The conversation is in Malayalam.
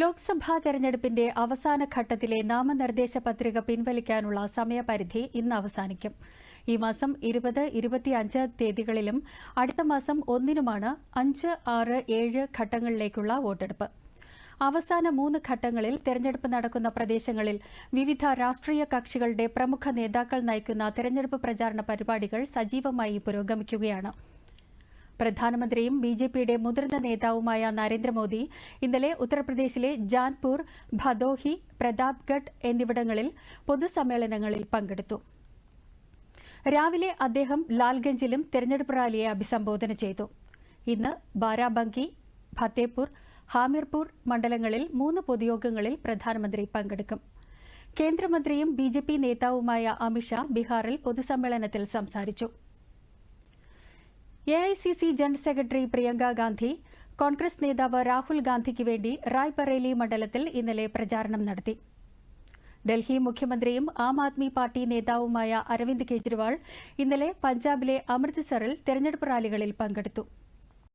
ലോക്സഭാ തെരഞ്ഞെടുപ്പിന്റെ അവസാന ഘട്ടത്തിലെ നാമനിർദ്ദേശ പത്രിക പിൻവലിക്കാനുള്ള സമയപരിധി ഇന്ന് അവസാനിക്കും. ഈ മാസം ഇരുപത് ഇരുപത്തിയഞ്ച് തീയതികളിലും അടുത്ത മാസം ഒന്നിനുമാണ് അഞ്ച് ആറ് ഏഴ് ഘട്ടങ്ങളിലേക്കുള്ള വോട്ടെടുപ്പ്. അവസാന മൂന്ന് ഘട്ടങ്ങളിൽ തെരഞ്ഞെടുപ്പ് നടക്കുന്ന പ്രദേശങ്ങളിൽ വിവിധ രാഷ്ട്രീയ കക്ഷികളുടെ പ്രമുഖ നേതാക്കൾ നയിക്കുന്ന തെരഞ്ഞെടുപ്പ് പ്രചാരണ പരിപാടികൾ സജീവമായി പുരോഗമിക്കുകയാണ്. പ്രധാനമന്ത്രിയും ബി ജെ പിയുടെ മുതിർന്ന നേതാവുമായ നരേന്ദ്രമോദി ഇന്നലെ ഉത്തർപ്രദേശിലെ ജാൻപൂർ ഭദോഹി പ്രതാപ്ഗഡ് എന്നിവിടങ്ങളിൽ പൊതുസമ്മേളനങ്ങളിൽ പങ്കെടുത്തു. രാവിലെ അദ്ദേഹം ലാൽഗഞ്ചിലും തെരഞ്ഞെടുപ്പ് റാലിയെ അഭിസംബോധന ചെയ്തു. ഇന്ന് ബാരാബങ്കി ഫത്തേപൂർ ഹാമിർപൂർ മണ്ഡലങ്ങളിൽ മൂന്ന് പൊതുയോഗങ്ങളിൽ പ്രധാനമന്ത്രി പങ്കെടുക്കും. കേന്ദ്രമന്ത്രിയും ബി ജെ പി നേതാവുമായ അമിത്ഷാ ബീഹാറിൽ പൊതുസമ്മേളനത്തിൽ സംസാരിച്ചു. A I C C general secretary Priyanka Gandhi Congress നേതാവ് രാഹുൽ ഗാന്ധിക്ക് വേണ്ടി റായ്ബറേലി മണ്ഡലത്തിൽ ഇന്നലെ പ്രചാരണം നടത്തി. ഡൽഹി മുഖ്യമന്ത്രിയും ആം ആദ്മി പാർട്ടി നേതാവുമായ അരവിന്ദ് കെജ്രിവാൾ ഇന്നലെ പഞ്ചാബിലെ അമൃത്സറിൽ തെരഞ്ഞെടുപ്പ് റാലികളിൽ പങ്കെടുത്തു.